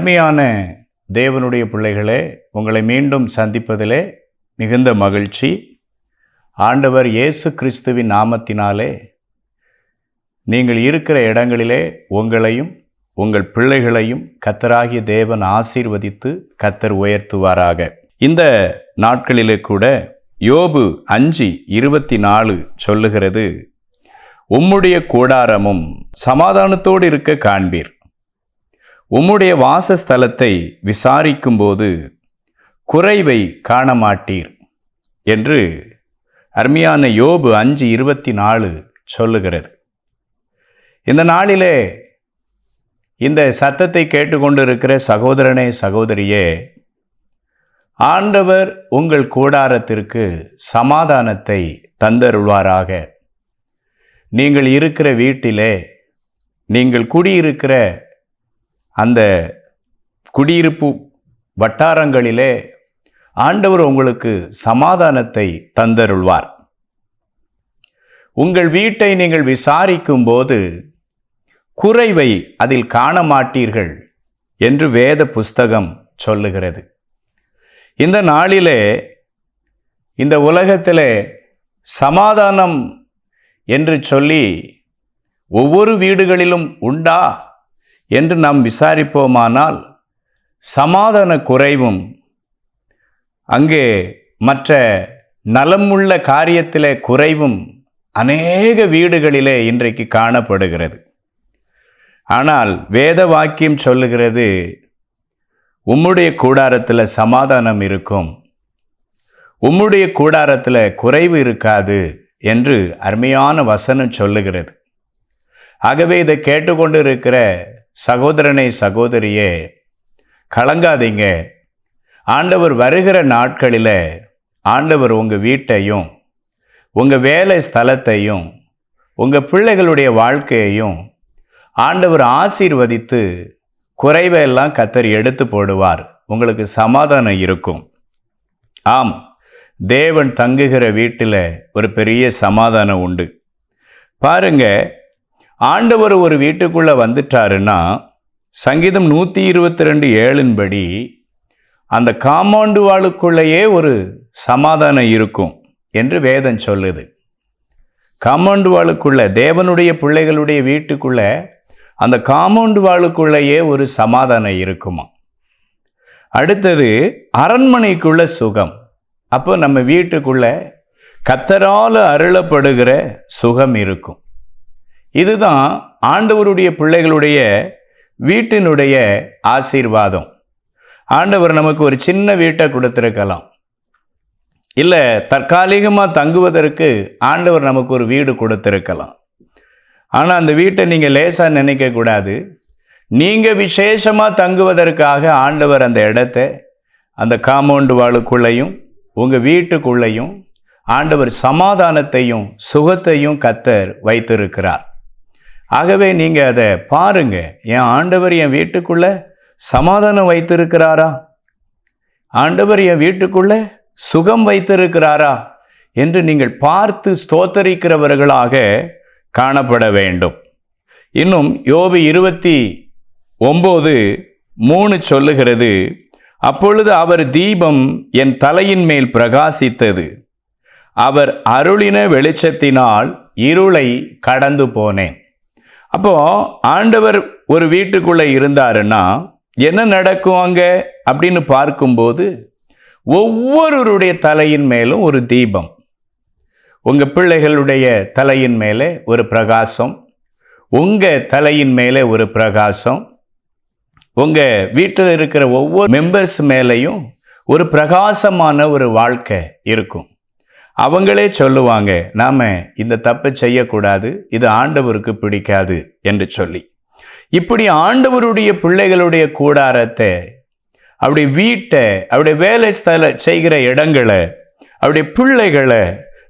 அருமையான தேவனுடைய பிள்ளைகளே உங்களை மீண்டும் சந்திப்பதிலே மிகுந்த மகிழ்ச்சி. ஆண்டவர் இயேசு கிறிஸ்துவின் நாமத்தினாலே நீங்கள் இருக்கிற இடங்களிலே உங்களையும் உங்கள் பிள்ளைகளையும் கத்தராகிய தேவன் ஆசீர்வதித்து கத்தர் உயர்த்துவாராக. இந்த நாட்களிலே கூட யோபு அஞ்சு இருபத்தி நாலு சொல்லுகிறது உம்முடைய கூடாரமும் சமாதானத்தோடு இருக்க காண்பீர். உம்முடைய வாசஸ்தலத்தை விசாரிக்கும்போது குறைவை காண மாட்டீர் என்று அருமையான யோபு அஞ்சு இருபத்தி நாலு சொல்லுகிறது. இந்த நாளிலே இந்த சத்தத்தை கேட்டுக்கொண்டிருக்கிற சகோதரனே சகோதரியே ஆண்டவர் உங்கள் கூடாரத்திற்கு சமாதானத்தை தந்தருள்வாராக. நீங்கள் இருக்கிற வீட்டிலே நீங்கள் குடியிருக்கிற அந்த குடியிருப்பு வட்டாரங்களிலே ஆண்டவர் உங்களுக்கு சமாதானத்தை தந்தருள்வார். உங்கள் வீட்டை நீங்கள் விசாரிக்கும் போது குறைவை அதில் காண மாட்டீர்கள் என்று வேத புஸ்தகம் சொல்லுகிறது. இந்த நாளிலே இந்த உலகத்திலே சமாதானம் என்று சொல்லி ஒவ்வொரு வீடுகளிலும் உண்டா? என்று நாம் விசாரிப்போமானால் சமாதான குறைவும் அங்கே மற்ற நலமுள்ள காரியத்திலே குறைவும் அநேக வீடுகளிலே இன்றைக்கு காணப்படுகிறது. ஆனால் வேத வாக்கியம் சொல்லுகிறது உம்முடைய கூடாரத்தில் சமாதானம் இருக்கும். உம்முடைய கூடாரத்தில் குறைவு இருக்காது என்று அருமையான வசனம் சொல்லுகிறது. ஆகவே இதை கேட்டுக்கொண்டு இருக்கிற சகோதரனை சகோதரியே கலங்காதீங்க. ஆண்டவர் வருகிற நாட்களில் ஆண்டவர் உங்கள் வீட்டையும் உங்கள் வேலை ஸ்தலத்தையும் உங்கள் பிள்ளைகளுடைய வாழ்க்கையையும் ஆண்டவர் ஆசீர்வதித்து குறைவை எல்லாம் கத்தர் எடுத்து போடுவார். உங்களுக்கு சமாதானம் இருக்கும். ஆம் தேவன் தங்குகிற வீட்டில் ஒரு பெரிய சமாதானம் உண்டு. பாருங்க ஆண்டவர் ஒரு வீட்டுக்குள்ளே வந்துட்டாருன்னா சங்கீதம் நூற்றி இருபத்தி ரெண்டு ஏழின்படி அந்த காம்பவுண்டு வாளுக்குள்ளேயே ஒரு சமாதானம் இருக்கும் என்று வேதம் சொல்லுது. காம்பவுண்டு வாளுக்குள்ள தேவனுடைய பிள்ளைகளுடைய வீட்டுக்குள்ள அந்த காம்பவுண்டு வாளுக்குள்ளேயே ஒரு சமாதானம் இருக்குமா? அடுத்தது அரண்மனைக்குள்ள சுகம். அப்போ நம்ம வீட்டுக்குள்ள கத்தரால் அருளப்படுகிற சுகம் இருக்கும். இதுதான் ஆண்டவருடைய பிள்ளைகளுடைய வீட்டினுடைய ஆசீர்வாதம். ஆண்டவர் நமக்கு ஒரு சின்ன வீட்டை கொடுத்துருக்கலாம். இல்லை தற்காலிகமாக தங்குவதற்கு ஆண்டவர் நமக்கு ஒரு வீடு கொடுத்துருக்கலாம். ஆனால் அந்த வீட்டை நீங்கள் லேசாக நினைக்கக்கூடாது நீங்கள் விசேஷமாக தங்குவதற்காக ஆண்டவர் அந்த இடத்த அந்த காம்பவுண்டு வாளுக்குள்ளேயும் உங்கள் வீட்டுக்குள்ளேயும் ஆண்டவர் சமாதானத்தையும் சுகத்தையும் கத்தர் வைத்திருக்கிறார். ஆகவே நீங்கள் அதை பாருங்க. என் ஆண்டவர் என் வீட்டுக்குள்ளே சமாதானம் வைத்திருக்கிறாரா? ஆண்டவர் என் வீட்டுக்குள்ளே சுகம் வைத்திருக்கிறாரா? என்று நீங்கள் பார்த்து ஸ்தோத்தரிக்கிறவர்களாக காணப்பட வேண்டும். இன்னும் யோபு இருபத்தி ஒம்பது மூணு சொல்லுகிறது அப்பொழுது அவர் தீபம் என் தலையின் மேல் பிரகாசித்தது. அவர் அருளின வெளிச்சத்தினால் இருளை கடந்து போனேன். அப்போ ஆண்டவர் ஒரு வீட்டுக்குள்ளே இருந்தாருன்னா என்ன நடக்கும் அங்கே அப்படின்னு பார்க்கும்போது ஒவ்வொருவருடைய தலையின் மேலும் ஒரு தீபம். உங்கள் பிள்ளைகளுடைய தலையின் மேலே ஒரு பிரகாசம். உங்கள் தலையின் மேலே ஒரு பிரகாசம். உங்கள் வீட்டில் இருக்கிற ஒவ்வொரு மெம்பர்ஸ் மேலேயும் ஒரு பிரகாசமான ஒரு வாழ்க்கை இருக்கும். அவங்களே சொல்லுவாங்க நாம் இந்த தப்பை செய்யக்கூடாது இது ஆண்டவருக்கு பிடிக்காது என்று சொல்லி. இப்படி ஆண்டவருடைய பிள்ளைகளுடைய கூடாரத்தை அப்படி வீட்டை அப்படி வேலை ஸ்தல செய்கிற இடங்களை அப்படி பிள்ளைகளை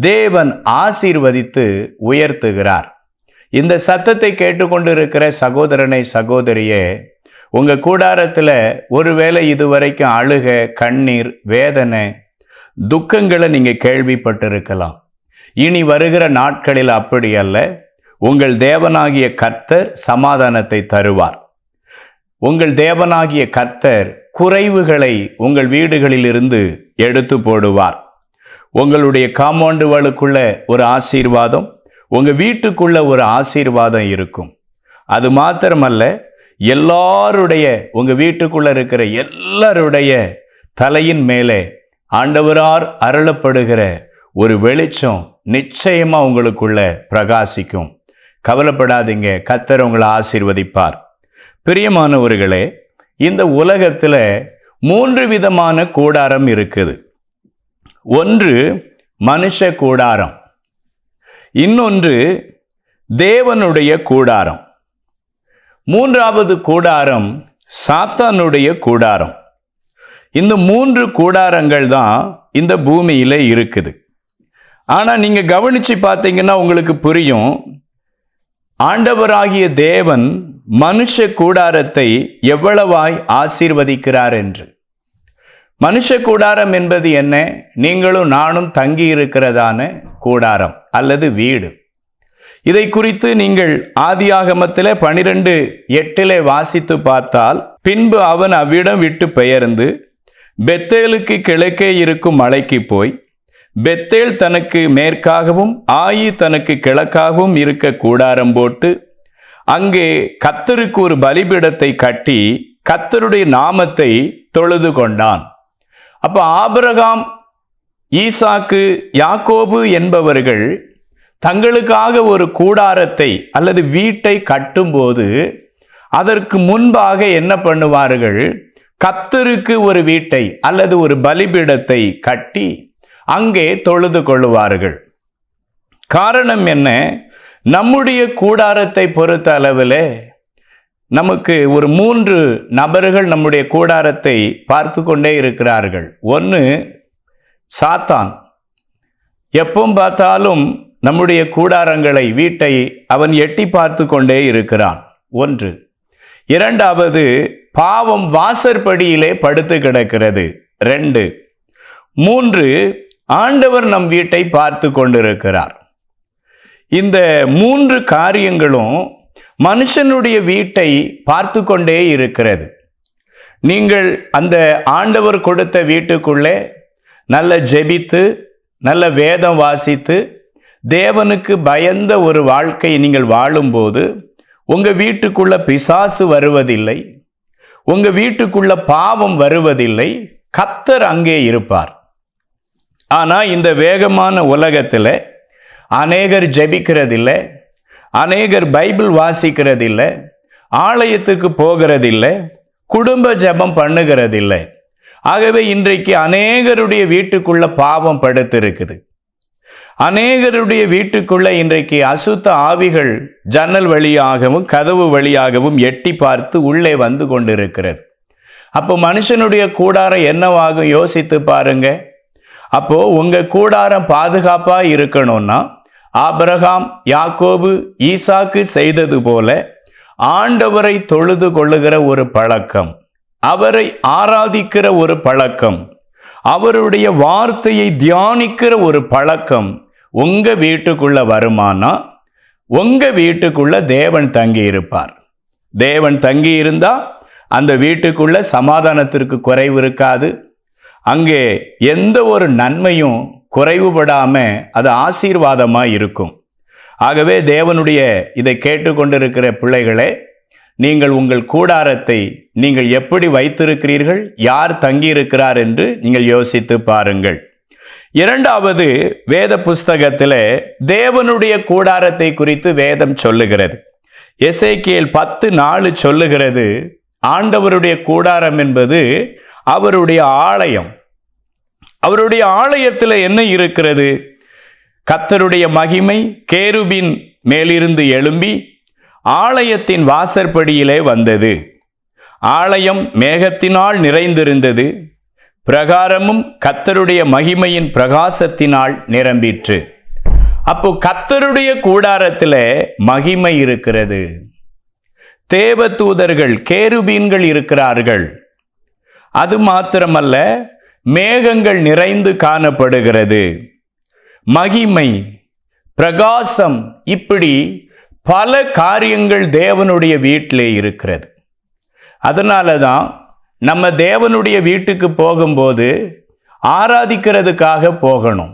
தேவன் ஆசீர்வதித்து உயர்த்துகிறார். இந்த சத்தத்தை கேட்டுக்கொண்டிருக்கிற சகோதரனை சகோதரியே உங்கள் கூடாரத்தில் ஒருவேளை இதுவரைக்கும் அழுக கண்ணீர் வேதனை துக்கங்களை நீங்கள் கேள்விப்பட்டிருக்கலாம். இனி வருகிற நாட்களில் அப்படி அல்ல. உங்கள் தேவனாகிய கர்த்தர் சமாதானத்தை தருவார். உங்கள் தேவனாகிய கர்த்தர் குறைவுகளை உங்கள் வீடுகளிலிருந்து எடுத்து போடுவார். உங்களுடைய காம்பவுண்டுவாளுக்குள்ளே ஒரு ஆசீர்வாதம் உங்கள் வீட்டுக்குள்ள ஒரு ஆசீர்வாதம் இருக்கும். அது மாத்திரமல்ல எல்லாருடைய உங்கள் வீட்டுக்குள்ளே இருக்கிற எல்லாருடைய தலையின் மேலே ஆண்டவரார் அருளப்படுகிற ஒரு வெளிச்சம் நிச்சயமாக உங்களுக்குள்ள பிரகாசிக்கும். கவலைப்படாதீங்க கத்தர் உங்களை ஆசீர்வதிப்பார். பிரியமானவர்களே இந்த உலகத்தில் மூன்று விதமான கூடாரம் இருக்குது. ஒன்று மனுஷ கூடாரம். இன்னொன்று தேவனுடைய கூடாரம். மூன்றாவது கூடாரம் சாத்தானுடைய கூடாரம். இந்த மூன்று கூடாரங்கள் தான் இந்த பூமியில் இருக்குது. ஆனால் நீங்கள் கவனித்து பார்த்தீங்கன்னா உங்களுக்கு புரியும். ஆண்டவராகிய தேவன் மனுஷ கூடாரத்தை எவ்வளவாய் ஆசீர்வதிக்கிறார் என்று. மனுஷ கூடாரம் என்பது என்ன? நீங்களும் நானும் தங்கி இருக்கிறதான கூடாரம் அல்லது வீடு. இதை குறித்து நீங்கள் ஆதியாகமத்தில் பனிரெண்டு எட்டிலே வாசித்து பார்த்தால் பின்பு அவன் அவ்விடம் விட்டு பெயர்ந்து பெத்தேலுக்கு கிழக்கே இருக்கும் மலைக்கு போய் பெத்தேல் தனக்கு மேற்காகவும் ஆயி தனக்கு கிழக்காகவும் இருக்க கூடாரம் போட்டு அங்கே கத்தருக்கு ஒரு பலிபீடத்தை கட்டி கத்தருடைய நாமத்தை தொழுது கொண்டான். அப்போ ஆபரகாம் ஈசாக்கு யாக்கோபு என்பவர்கள் தங்களுக்காக ஒரு கூடாரத்தை அல்லது வீட்டை கட்டும்போது அதற்கு முன்பாக என்ன பண்ணுவார்கள்? கத்தருக்கு ஒரு வீட்டை அல்லது ஒரு பலிபீடத்தை கட்டி அங்கே தொழுது கொள்ளுவார்கள். காரணம் என்ன? நம்முடைய கூடாரத்தை பொறுத்த அளவில் நமக்கு ஒரு மூன்று நபர்கள் நம்முடைய கூடாரத்தை பார்த்து கொண்டே இருக்கிறார்கள். ஒன்று சாத்தான். எப்பவும் பார்த்தாலும் நம்முடைய கூடாரங்களை வீட்டை அவன் எட்டி பார்த்து கொண்டே இருக்கிறான். ஒன்று. இரண்டாவது பாவம் வாசற்படியிலே படுத்து கிடக்கிறது. ரெண்டு. மூன்று ஆண்டவர் நம் வீட்டை பார்த்து கொண்டிருக்கிறார். இந்த மூன்று காரியங்களும் மனுஷனுடைய வீட்டை பார்த்து கொண்டே இருக்கிறது. நீங்கள் அந்த ஆண்டவர் கொடுத்த வீட்டுக்குள்ளே நல்ல ஜெபித்து நல்ல வேதம் வாசித்து தேவனுக்கு பயந்த ஒரு வாழ்க்கை நீங்கள் வாழும்போது உங்கள் வீட்டுக்குள்ள பிசாசு வருவதில்லை. உங்க வீட்டுக்குள்ள பாவம் வருவதில்லை கத்தர் அங்கே இருப்பார். ஆனா இந்த வேகமான உலகத்தில் அநேகர் ஜபிக்கிறதில்லை அநேகர் பைபிள் வாசிக்கிறதில்லை ஆலயத்துக்கு போகிறதில்லை குடும்ப ஜெபம் பண்ணுகிறதில்லை. ஆகவே இன்றைக்கு அநேகருடைய வீட்டுக்குள்ள பாவம் படுத்திருக்குது. அநேகருடைய வீட்டுக்குள்ளே இன்றைக்கு அசுத்த ஆவிகள் ஜன்னல் வழியாகவும் கதவு வழியாகவும் எட்டி பார்த்து உள்ளே வந்து கொண்டிருக்கிறது. அப்போ மனுஷனுடைய கூடாரம் என்னவாகும் யோசித்து பாருங்க. அப்போ உங்கள் கூடாரம் பாதுகாப்பாக இருக்கணும்னா ஆபரகாம் யாக்கோபு ஈசாக்கு செய்தது போல ஆண்டவரை தொழுது கொள்ளுகிற ஒரு பழக்கம் அவரை ஆராதிக்கிற ஒரு பழக்கம் அவருடைய வார்த்தையை தியானிக்கிற ஒரு பழக்கம் உங்கள் வீட்டுக்குள்ளே வருமானா? உங்கள் வீட்டுக்குள்ளே தேவன் தங்கி இருப்பார் தேவன் தங்கி இருந்தால் அந்த வீட்டுக்குள்ளே சமாதானத்திற்கு குறைவு இருக்காது. அங்கே எந்த ஒரு நன்மையும் குறைவுபடாமல் அது ஆசீர்வாதமாக இருக்கும். ஆகவே தேவனுடைய இதை கேட்டுக்கொண்டிருக்கிற பிள்ளைகளே நீங்கள் உங்கள் கூடாரத்தை நீங்கள் எப்படி வைத்திருக்கிறீர்கள்? யார் தங்கியிருக்கிறார் என்று நீங்கள் யோசித்து பாருங்கள். இரண்டாவது வேத புஸ்தகத்தில் தேவனுடைய கூடாரத்தை குறித்து வேதம் சொல்லுகிறது. எசைக்கியல் பத்து நாலு சொல்லுகிறது ஆண்டவருடைய கூடாரம் என்பது அவருடைய ஆலயம். அவருடைய ஆலயத்தில் என்ன இருக்கிறது? கத்தருடைய மகிமை கேருபின் மேலிருந்து எழும்பி ஆலயத்தின் வாசற்படியிலே வந்தது. ஆலயம் மேகத்தினால் நிறைந்திருந்தது. பிரகாரமும் கத்தருடைய மகிமையின் பிரகாசத்தினால் நிரம்பிற்று. அப்போ கத்தருடைய கூடாரத்தில் மகிமை இருக்கிறது. தேவ தூதர்கள் கேருபீன்கள் இருக்கிறார்கள். அது மாத்திரமல்ல மேகங்கள் நிறைந்து காணப்படுகிறது. மகிமை பிரகாசம் இப்படி பல காரியங்கள் தேவனுடைய வீட்டிலே இருக்கிறது. அதனால தான் நம்ம தேவனுடைய வீட்டுக்கு போகும்போது ஆராதிக்கிறதுக்காக போகணும்.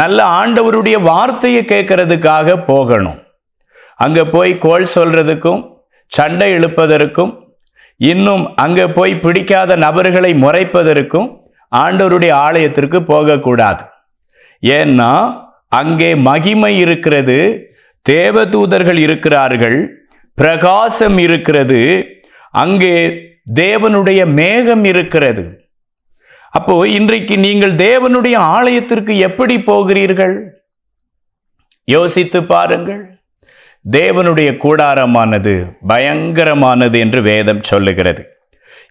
நல்ல ஆண்டவருடைய வார்த்தையை கேட்கறதுக்காக போகணும். அங்கே போய் கோல் சொல்றதுக்கும் சண்டை இழுப்பதற்கும் இன்னும் அங்கே போய் பிடிக்காத நபர்களை முறைப்பதற்கும் ஆண்டவருடைய ஆலயத்திற்கு போகக்கூடாது. ஏன்னா அங்கே மகிமை இருக்கிறது தேவதூதர்கள் இருக்கிறார்கள் பிரகாசம் இருக்கிறது அங்கே தேவனுடைய மேகம் இருக்கிறது. அப்போ இன்றைக்கு நீங்கள் தேவனுடைய ஆலயத்திற்கு எப்படி போகிறீர்கள்? யோசித்து பாருங்கள். தேவனுடைய கூடாரமானது பயங்கரமானது என்று வேதம் சொல்லுகிறது.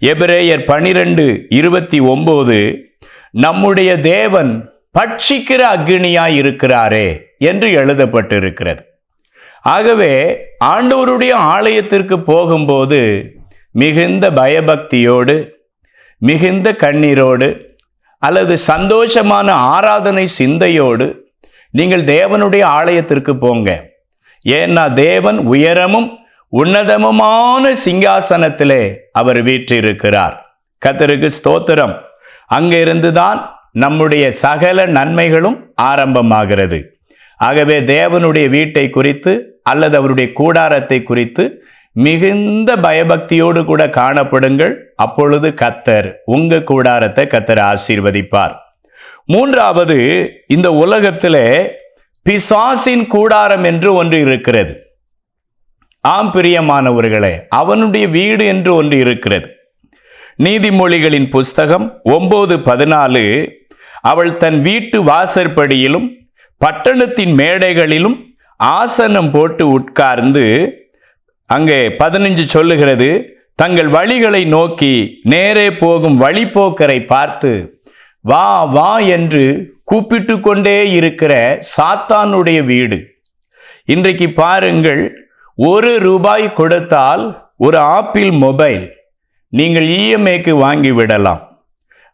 எபிரேயர் பனிரெண்டு இருபத்தி ஒன்பது நம்முடைய தேவன் பட்சிக்கிற அக்னியாய் இருக்கிறாரே என்று எழுதப்பட்டிருக்கிறது. ஆகவே ஆண்டவருடைய ஆலயத்திற்கு போகும்போது மிகுந்த பயபக்தியோடு மிகுந்த கண்ணீரோடு அல்லது சந்தோஷமான ஆராதனை சிந்தையோடு நீங்கள் தேவனுடைய ஆலயத்திற்கு போங்க. ஏன்னா தேவன் உயரமும் உன்னதமுமான சிங்காசனத்திலே அவர் வீற்றிருக்கிறார். கத்தருக்கு ஸ்தோத்திரம். அங்கிருந்துதான் நம்முடைய சகல நன்மைகளும் ஆரம்பமாகிறது. ஆகவே தேவனுடைய வீட்டை குறித்து அல்லது அவருடைய கூடாரத்தை குறித்து மிகுந்த பயபக்தியோடு கூட காணப்படுங்கள். அப்பொழுது கத்தர் உங்க கூடாரத்தை கத்தர் ஆசீர்வதிப்பார். மூன்றாவது இந்த உலகத்தில் பிசாசின் கூடாரம் என்று ஒன்று இருக்கிறது. ஆம் பிரியமானவர்களே அவனுடைய வீடு என்று ஒன்று இருக்கிறது. நீதிமொழிகளின் புஸ்தகம் ஒன்பது பதினாலு அவள் தன் வீட்டு வாசற்படியிலும் பட்டணத்தின் மேடைகளிலும் ஆசனம் போட்டு உட்கார்ந்து அங்கே பதினஞ்சு சொல்லுகிறது தங்கள் வழிகளை நோக்கி நேரே போகும் வழிப்போக்கரை பார்த்து வா வா என்று கூப்பிட்டு கொண்டே இருக்கிற சாத்தானுடைய வீடு. இன்றைக்கு பாருங்கள் ஒரு ரூபாய் கொடுத்தால் ஒரு ஆப்பிள் மொபைல் நீங்கள் இஎம்ஐக்கு வாங்கி விடலாம்.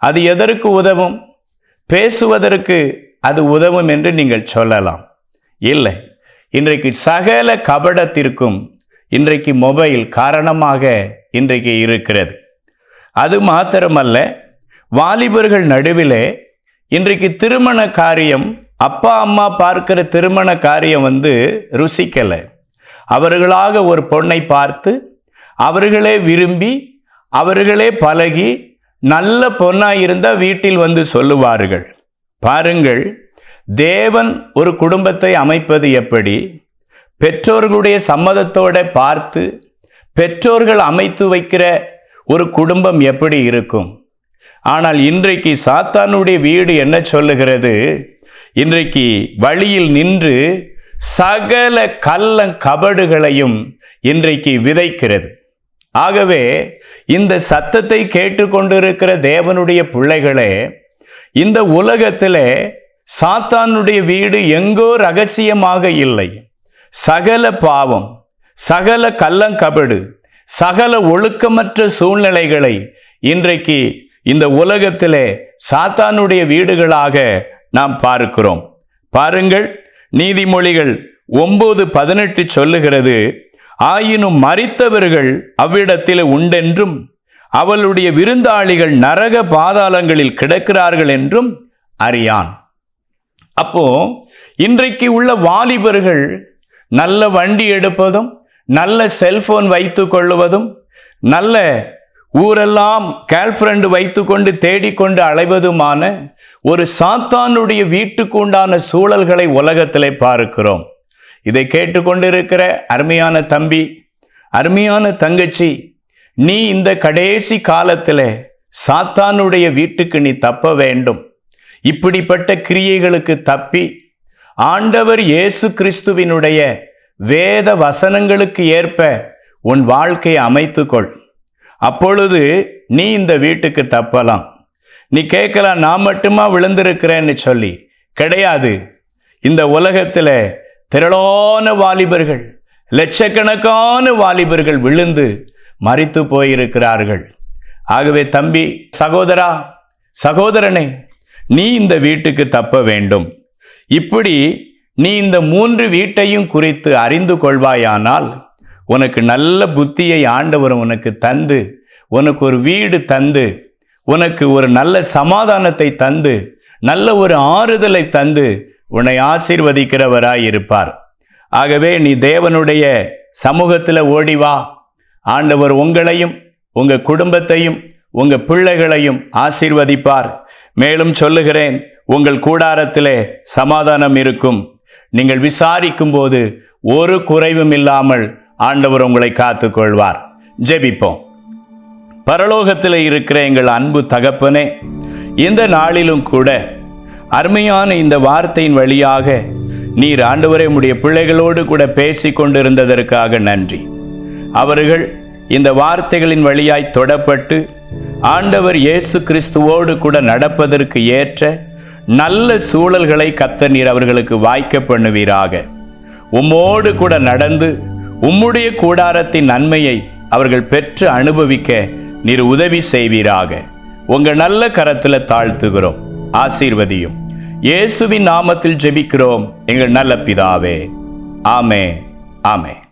அது எதற்கு உதவும்? பேசுவதற்கு அது உதவும் என்று நீங்கள் சொல்லலாம். இல்லை இன்றைக்கு சகல கபடத்திற்கும் இன்றைக்கு மொபைல் காரணமாக இன்றைக்கு இருக்கிறது. அது மாத்திரமல்ல வாலிபர்கள் நடுவிலே இன்றைக்கு திருமண காரியம் அப்பா அம்மா பார்க்கிற திருமண காரியம் வந்து ருசிக்கலை. அவர்களாக ஒரு பொண்ணை பார்த்து அவர்களே விரும்பி அவர்களே பழகி நல்ல பொண்ணாக இருந்தால் வீட்டில் வந்து சொல்லுவார்கள். பாருங்கள் தேவன் ஒரு குடும்பத்தை அமைப்பது எப்படி? பெற்றோர்களுடைய சம்மதத்தோட பார்த்து பெற்றோர்கள் அமைத்து வைக்கிற ஒரு குடும்பம் எப்படி இருக்கும்? ஆனால் இன்றைக்கு சாத்தானுடைய வீடு என்ன சொல்லுகிறது? இன்றைக்கு வழியில் நின்று சகல கள்ளம் கபடுகளையும் இன்றைக்கு விதைக்கிறது. ஆகவே இந்த சத்தத்தை கேட்டுக்கொண்டிருக்கிற தேவனுடைய பிள்ளைகளே இந்த உலகத்தில் சாத்தானுடைய வீடு எங்கோ ரகசியமாக இல்லை. சகல பாவம் சகல கள்ளங்கபடு சகல ஒழுக்கமற்ற சூழ்நிலைகளை இன்றைக்கு இந்த உலகத்திலே சாத்தானுடைய வீடுகளாக நாம் பார்க்கிறோம். பாருங்கள் நீதிமொழிகள் ஒன்பது பதினெட்டு சொல்லுகிறது ஆயினும் மறித்தவர்கள் அவ்விடத்தில் உண்டென்றும் அவளுடைய விருந்தாளிகள் நரக பாதாளங்களில் கிடக்கிறார்கள் என்றும் அறியான். அப்போ இன்றைக்கு உள்ள வாலிபர்கள் நல்ல வண்டி எடுப்பதும் நல்ல செல்போன் வைத்து கொள்ளுவதும் நல்ல ஊரெல்லாம் கேர்ள்ஃப்ரெண்டு வைத்து கொண்டு தேடிக்கொண்டு அலைவதுமான ஒரு சாத்தானுடைய வீட்டுக்கு உண்டான சூழல்களை உலகத்திலே பார்க்கிறோம். இதை கேட்டுக்கொண்டிருக்கிற அருமையான தம்பி அருமையான தங்கச்சி நீ இந்த கடைசி காலத்தில் சாத்தானுடைய வீட்டுக்கு நீ தப்ப வேண்டும். இப்படிப்பட்ட கிரியைகளுக்கு தப்பி ஆண்டவர் இயேசு கிறிஸ்துவினுடைய வேத வசனங்களுக்கு ஏற்ப உன் வாழ்க்கையை அமைத்துக்கொள். அப்பொழுது நீ இந்த வீட்டுக்கு தப்பலாம். நீ கேட்கலாம் நான் மட்டுமா விழுந்திருக்கிறேன்னு சொல்லி. கிடையாது. இந்த உலகத்தில் திரளான வாலிபர்கள் லட்சக்கணக்கான வாலிபர்கள் விழுந்து மறித்து போயிருக்கிறார்கள். ஆகவே தம்பி சகோதரா சகோதரனே நீ இந்த வீட்டுக்கு தப்ப வேண்டும். இப்படி நீ இந்த மூன்று வீட்டையும் குறித்து அறிந்து கொள்வாயானால் உனக்கு நல்ல புத்தியை ஆண்டவர் உனக்கு தந்து உனக்கு ஒரு வீடு தந்து உனக்கு ஒரு நல்ல சமாதானத்தை தந்து நல்ல ஒரு ஆறுதலை தந்து உன்னை ஆசீர்வதிக்கிறவராய் இருப்பார் ஆகவே நீ தேவனுடைய சமூகத்தில் ஓடி வா. ஆண்டவர் உங்களையும் உங்கள் குடும்பத்தையும் உங்கள் பிள்ளைகளையும் ஆசீர்வதிப்பார். மேலும் சொல்லுகிறேன் உங்கள் கூடாரத்திலே சமாதானம் இருக்கும். நீங்கள் விசாரிக்கும் போது ஒரு குறைவும் இல்லாமல் ஆண்டவர் உங்களை காத்துக்கொள்வார். ஜெபிப்போம். பரலோகத்தில் இருக்கிற எங்கள் அன்பு தகப்பனே இந்த நாளிலும் கூட அருமையான இந்த வார்த்தையின் வழியாக நீர் ஆண்டவரே உடைய பிள்ளைகளோடு கூட பேசி கொண்டிருந்ததற்காக நன்றி. அவர்கள் இந்த வார்த்தைகளின் வழியாய் தொடப்பட்டு ஆண்டவர் இயேசு கிறிஸ்துவோடு கூட நடப்பதற்கு ஏற்ற நல்ல சூழல்களை கத்த நீர் அவர்களுக்கு வாய்க்க பண்ணுவீராக. உம்மோடு கூட நடந்து உம்முடைய கூடாரத்தின் நன்மையை அவர்கள் பெற்று அனுபவிக்க நீர் உதவி செய்வீராக. உங்கள் நல்ல கரத்துல தாழ்த்துகிறோம் ஆசீர்வதியும். இயேசுவின் நாமத்தில் ஜெபிக்கிறோம் எங்கள் நல்ல பிதாவே. ஆமே ஆமே